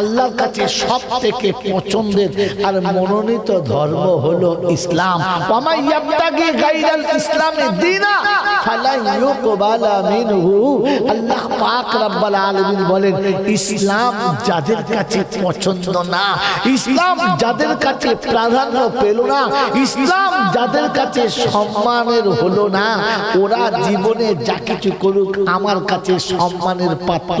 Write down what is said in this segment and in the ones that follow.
আল্লাহর কাছে সব থেকে পছন্দের আর মনোনীত ধর্ম হলো ইসলাম। বলেন, ইসলাম যাদের কাছে পছন্দ না, ইসলাম যাদের কাছে প্রাধান্য পেল না, ইসলাম যাদের কাছে সম্মানের হলো না, ওরা জীবনে যা কিছু করুক আমার কাছে সম্মানের পাত্র।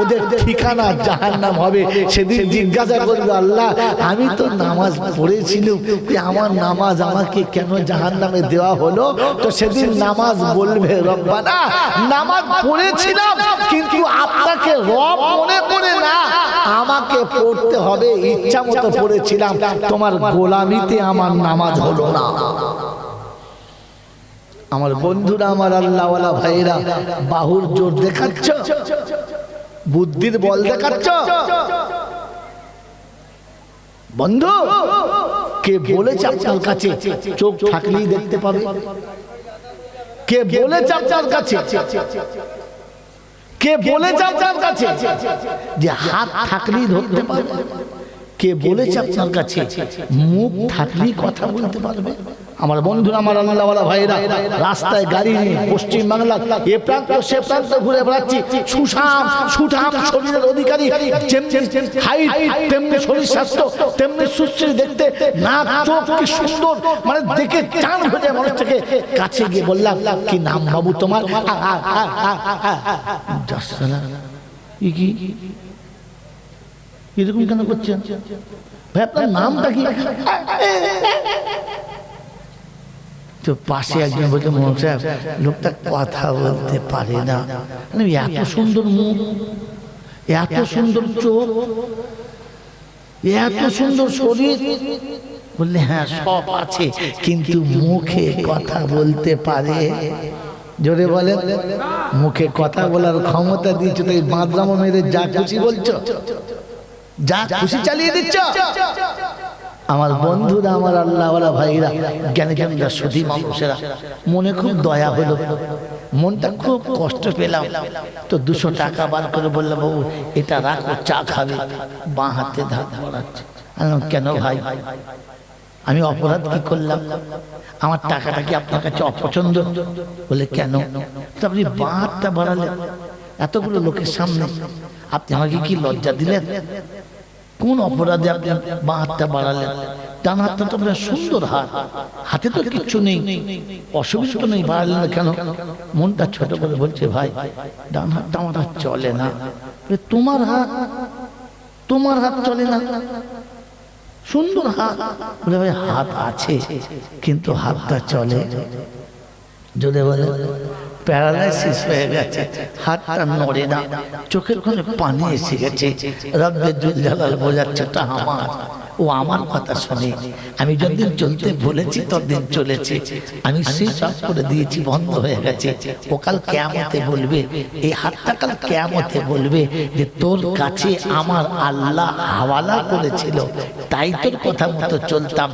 ওদের ঠিকানা জাহান্নাম হবে। সেদিন জিজ্ঞাসা করবে, আল্লাহ, আমি তো নামাজ পড়েছিলাম আমার নামাজ আমাকে কেন জাহান্নামে দেওয়া হলো? তো সেদিন নামাজ বলবে, রব্বানা, নামাজ পড়েছিলাম, কিন্তু আপনাকে রব মনে করে না, আমাকে পড়তে হবে, ইচ্ছা মতো পড়েছিলাম, তোমার গোলামিতে আমার নামাজ হলো না। আমার বন্ধুরা, আমার আল্লাহওয়ালা ভাইরা বাহুর জোর দেখাচ্ছ? বুদ্ধির বল দেখাচ্ছ? বন্ধু, কে বলেছে আপনার কাছে? চোখ থাকলেই দেখতে পাবে। কে বলেছে আপনার কাছে? কে বলেছে আপনার কাছে? যে হাত থাকলেই ধরতে পারবে। কে বলেছে আপনার কাছে? মুখ থাকলেই কথা বলতে পারবে। আমার বন্ধুরা, আমার আল্লাহওয়ালা ভাইরা রাস্তায় গাড়ি নিয়ে পশ্চিম বাংলা এ প্রান্ত, সে প্রান্ত ঘুরে বেড়াচ্ছি। সুঠাম সুঠাম শরীরের অধিকারী হাইট, তেমনি শরীর স্বাস্থ্য, তেমনি সুশ্রী দেখতে, নাক, চোখ কি সুন্দর মানে দেখে চান হয়ে যায় মানুষটাকে কাছে গিয়ে বললাম, কি নাম বাবু তোমার? এরকম কেন করছেন? ভাই, আপনার নামটা কি? তো পাশে একজন বলছে মোহন সাহেব লোকটা কথা বলতে পারে না। এত সুন্দর মুখ, এত সুন্দর চোখ, এত সুন্দর শরীর। বললে হ্যাঁ সব আছে, কিন্তু মুখে কথা বলতে পারে। জোরে বলে মুখে কথা বলার ক্ষমতা দিয়েছ, তাই বাঁদরামো মেরে যা খুশি বলছো, যা খুশি চালিয়ে দিচ্ছ। আমার বন্ধুরা আমার আল্লাহওয়ালা ভাইরা জ্ঞানী জ্ঞানীরা সুধী মানুষেরা মনে খুব দয়া হলো মনটা খুব কষ্ট পেলাম তো দুশো টাকা বার করে বললাম বাবু এটা রাখো চা খাবে বাঁ হাতে ধার কেন ভাই আমি অপরাধ কি করলাম আমার টাকাটা কি আপনার কাছে অপছন্দ বলে কেন আপনি বাঁ হাতটা বাড়ালেন এতগুলো লোকের সামনে আপনি আমাকে কি লজ্জা দিলেন কোন অপরাধে আপনি বাঁ হাতটা বাড়ালেন? ডান হাতটা তো আপনার সুন্দর হাত। হাতে তো কিচ্ছু নেই। অসুবিধা তো নেই, বাড়ালেন না কেন? মনটা ছোট করে বলছে, ভাই, ডান হাতটা আমার আর চলে না। তোমার হাত তোমার হাত চলে না। সুন্দর হাত। বলে, ভাই, হাত আছে, কিন্তু হাতটা চলে। যদি বলে প্যারালাইসিস হয়ে গেছে, হাতটা নড়ে না, চোখের ওখানে পানি এসে গেছে। রব্বে জুল জালাল বোঝাচ্ছে তা আমার। ও আমার কথা শুনে। আমি যতদিন চলতে বলেছি, ততদিন চলেছে। আমি সুইচ অফ করে দিয়েছি, বন্ধ হয়ে গেছে। ও কাল কেয়ামতে বলবে, এই হাতটা কাল কেয়ামতে বলবে যে, তোর কাছে আমার আল্লাহ হাওয়ালা করেছিল। তাই তোর কথা মতো চলতাম।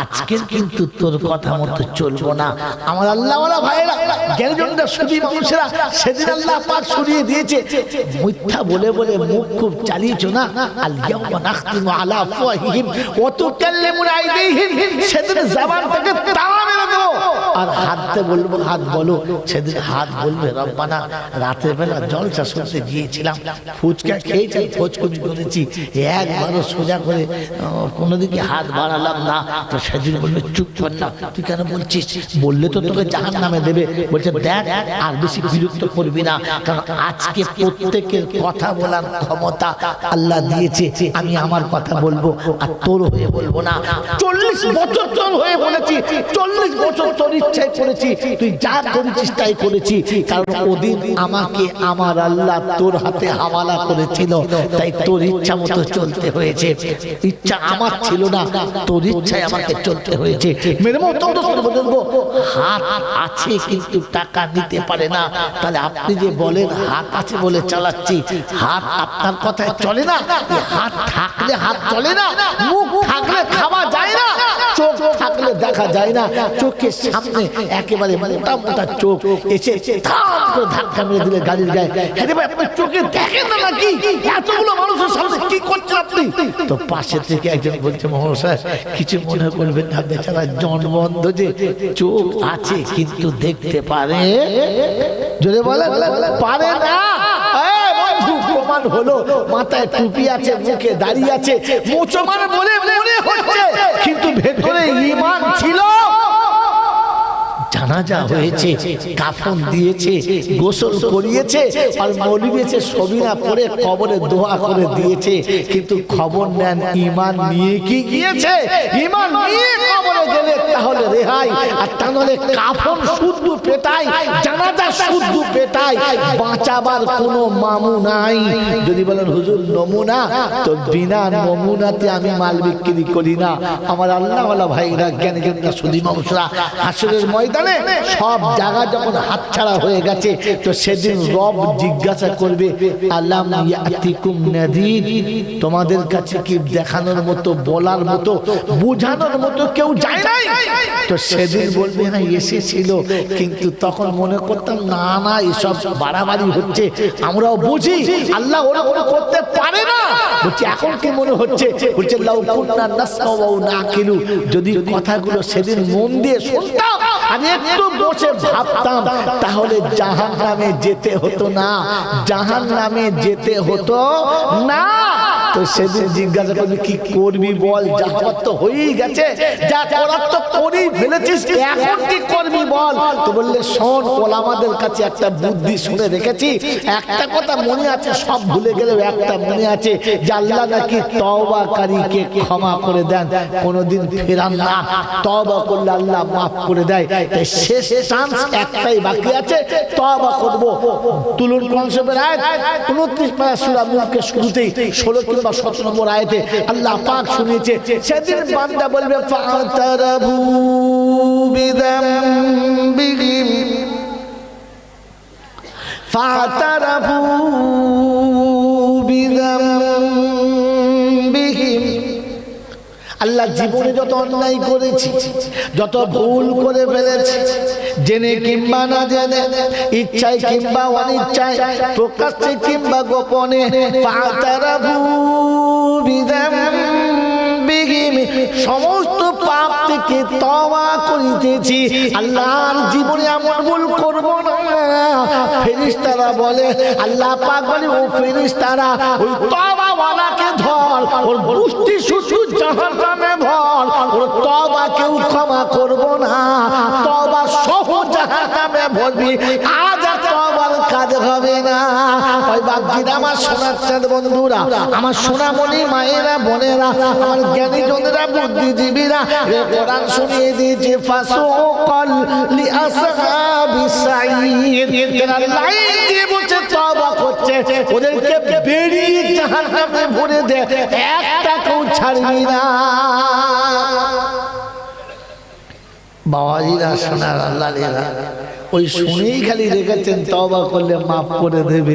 আজকের কিন্তু তোর কথা মতো চলবো না। আমার আল্লাহওয়ালা ভাইয়েরা জ্ঞানজনরা সুদী মানুষেরা সেদিন আল্লাহ পাক সরিয়ে দিয়েছে। মিথ্যা বলে বলে মুখ খুব চালিয়েছো না? আল ইয়াউমা তুকাল্লিমুনা আইদিহিম, সেদিন মেরে আর হাততে বলব, হাত বলো। সেদিন হাত বলবে, রব্বানা, রাতের বেলা জলসা শুনতে গিয়েছিলাম, ফুচকা খেয়েছি করেছি। একবারও সোজা করে হাত বাড়ালাম না। তো সেদিন বলবে, চুপ কর না, তুই কেন বলছিস? বললে তো তোকে জাহান নামে দেবে। বলছে, দেখ, আর বেশি বিরক্ত করবি না, কারণ আজকে প্রত্যেকের কথা বলার ক্ষমতা আল্লাহ দিয়েছে। আমি আমার কথা বলব তোর হয়ে বলব না। চল্লিশ বছর তোর হয়ে বলেছি। চল্লিশ বছর তোর ইচ্ছায় করেছি। তুই যা করেছিস তাই করেছি। কারণ ওদিন আমাকে আমার আল্লাহ তোর হাতে হাওয়ালা করেছিল। তাই তোর ইচ্ছা মতো চলতে হয়েছে। ইচ্ছা আমার ছিল না। তোর ইচ্ছায় আমাকে চলতে হয়েছে। মেরে মতো হাত আছে কিন্তু টাকা দিতে পারে না। তাহলে আপনি যে বলেন, হাত আছে বলে চালাচ্ছি। হাত আপনার কথায় চলে না। হাত থাকলে হাত চলে না। মুখ থাকলে খাওয়া যায় না, চোখ থাকলে দেখা যায় না। চোখের সামনে একেবারে মোটা মোটা চোখ এসে করে ধাক্কা মেরে দিলে গাড়ির গায়ে। আরে ভাই আপনি চোখে দেখেন না নাকি? এতগুলো মানুষের সামনে কি করছেন আপনি? তো পাশে থেকে একজন বলছে মহাশয় কিছু মনে করবেন না, বেচারা জন বন্ধ যে চোখ আছে, কিন্তু দেখতে পারে। জোরে বলে পারে না। প্রমাণ হলো, মাথায় টুপি আছে, মুখে দাঁড়িয়ে আছে মুসলমান বলে মনে হচ্ছে, কিন্তু ভেতরে ইমান ছিল। জানাজা হয়েছে কাফন দিয়েছে গোসল করিয়েছে আর মৌলিবেছে সবিনা পরে কবরে দোয়া করে দিয়েছে কিন্তু খবর নেন ইমান নিয়ে কি গিয়েছে? ইমান নিয়ে কবরে গেলে তাহলে রেহাই আর তাহলে কাফন শুদ্ধ পেটাই জানাজা শুদ্ধ পেটাই বাঁচাবার কোনো মামু নাই। যদি বলেন হুজুর নমুনা? তো বিনা নমুনাতে আমি মাল বিক্রি করি না। আমার আল্লাহওয়ালা ভাইরা জ্ঞানী জ্ঞানী সুদী মানুষরা হাসরের ময়দানে সব জায়গা যখন হাতছাড়া হয়ে গেছে, তো সেদিন রব জিজ্ঞাসা করবে নাদির? তোমাদের কাছে কি দেখানোর মতো, বলার মতো, বোঝানোর মতো কেউ যায় নাই? তো সেদিন বলবে হ্যাঁ এসেছিল। কিন্তু তখন মনে করতাম, না না, এসব বাড়াবাড়ি হচ্ছে। আমরাও বুঝি, আল্লাহ ওরা ওরা করতে পারে না। বলছি, এখন কি মনে হচ্ছে? বলছে নাসমাউ নাকিলু। যদি কথাগুলো সেদিন মন দিয়ে শুনতাম, আর একটু বসে ভাবতাম তাহলে জাহান নামে যেতে হতো না। জাহান নামে যেতে হতো না। তো সেদিন জিজ্ঞাসা করবি কি করবি বল? যা হওয়ার তো হয়েই গেছে। যা করার তো করেই ফেলেছিস। এখন কি করবি বল? তো বললে, শোন ওলামাদের কাছে একটা বুদ্ধি শুনে রেখেছি। একটা কথা মনে আছে, সব ভুলে গেলেও একটা মনে আছে যে আল্লাহ নাকি তওবাকারীকে ক্ষমা করে দেন। কোনোদিন ফেরান না। তওবা করলে আল্লাহ মাফ করে দেয়। তাই শেষ চান্স একটাই বাকি আছে। তওবা করব। তুলুন কনসেপ্টের আয়াত? 29 পারা সূরা মুলকের শুরুতেই 16 কিংবা 17 নম্বর আয়াতে আল্লাহ পাক শুনিয়েছে, সেদিন বান্দা বলবে আল্লাহ জীবনে যত অন্যায় করেছি, যত ভুল করে ফেলেছি জেনে কিংবা না জেনে ইচ্ছায় কিংবা অনিচ্ছায় প্রকাশ্যে কিংবা গোপনে বিদামবিহিম সমস্ত পাপ থেকে তওবা করিতেছি। আল্লাহর জীবনে এমন ভুল করব না। ফেরেশতারা বলে আল্লাহ পাক বলে ও ফেরেশতারা ওই তওবা ওয়ালাকে ধর ওর বুষ্টি শুধু জাহান্নামে ভর ওর তওবা কেউ ক্ষমা করব না। তওবা ভরবি আজ তওবার কাজ হবে না। ওই বাপজিরা আমার সোনার চাঁদ বন্ধুরা, আমার সোনামণি মায়েরা, বোনেরা, আমার জ্ঞানী জনেরা, বুদ্ধিজীবীরা কোরআন শুনিয়ে দিয়েছে, ফাসুকাল লি আসহাবি এরা লাইন দিয়ে তওবা করছে, ওদেরকে বেরিয়ে জাহান্নামে ভরে দে, একটা কেউ ছাড়বি না। বাবাজিরা সোনার আল্লাহ ওই শুনেই খালি রেখেছেন, তওবা করলে মাফ করে দেবে।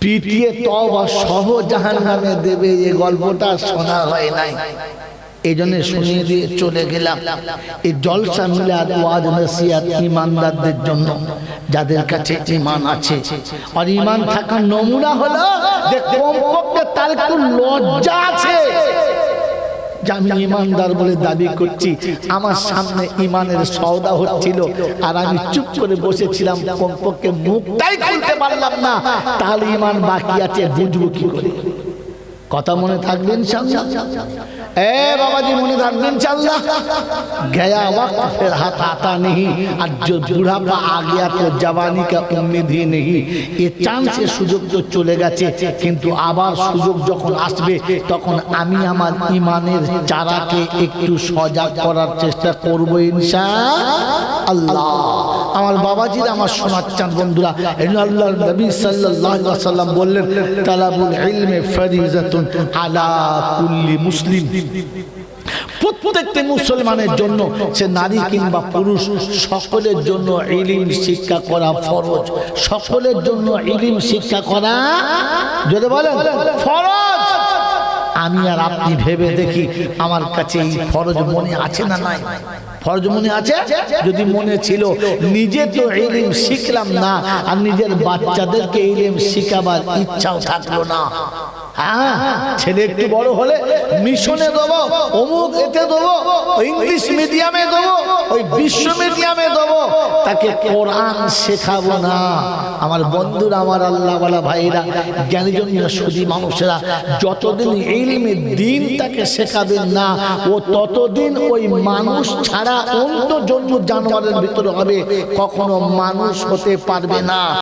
পিটিয়ে তওবা সহ জাহান নামে দেবে এই গল্পটা শোনা হয় নাই। এই জন্য শুনিয়ে দিয়ে চলে গেলাম। এই জলসা মিলাদ ওয়াজ নসিয়াত ইমানদারদের জন্য, যাদের কাছে ইমান আছে। আর ইমান থাকার নমুনা হলো যে কমপক্ষে তার একটু লজ্জা আছে। যে আমি ইমানদার বলে দাবি করছি, আমার সামনে ইমানের সওদা হচ্ছিল, আর আমি চুপ করে বসেছিলাম, কমপক্ষে মুখটাই খুলতে পারলাম না, তাহলে ইমান বাকি আছে, বুঝব কি করে? কথা মনে থাকবেন ए बाबा जी मुनि रामदीन चल गया वक्त फिर हाथ आता नहीं और जो बुढ़ापा आ गया तो जवानी का उम्मीद ही नहीं ये চান্সের সুযোগ তো চলে গেছে কিন্তু আবার সুযোগ যখন আসবে তখন আমি আমার ইমানের চারাকে একটু সজাগ করার চেষ্টা করবো ইনশা আল্লাহ আমার বাবাজিরা আমার শোনাচ্ছেন বন্ধুরা আল্লাহ নবী সাল্লাল্লাহু আলাইহি ওয়াসাল্লাম বললেন তালাবুল ইলমে ফরিজাতুন আলা কুল্লি মুসলিম প্রত্যেকটি মুসলমানের জন্য সে নারী কিংবা পুরুষ, সকলের জন্য ইলিম শিক্ষা করা ফরজ। সকলের জন্য ইলিম শিক্ষা করা যদি বলেন, ফরজ। আমি আর আপনি ভেবে দেখি আমার কাছে এই ফরজ মনে আছে না নাই। ফরজ মনে আছে? যদি মনে ছিল, নিজে তো ইলিম শিখলাম না, আর নিজের বাচ্চাদেরকে ইলিম শিখাবার ইচ্ছাও থাকল না। হ্যাঁ ছেলে একটু বড় হলে মিশনে দেবো, অমুক এতে দেবো, ইংলিশ মিডিয়ামে দেবো, ওই বিশ্ব মিডিয়ামে দেবো। তাকে কোরআন শেখাবো না। আমার বন্ধুরা, আমার আল্লাহওয়ালা ভাইরা জ্ঞানীজনীয় সুদী মানুষেরা, যতদিন ইলমে দিন তাকে শেখাবেন না, ও ততদিন ওই মানুষ ছাড়া অন্য জন্য জানোয়ারের ভিতরে হবে, কখনো মানুষ হতে পারবে না।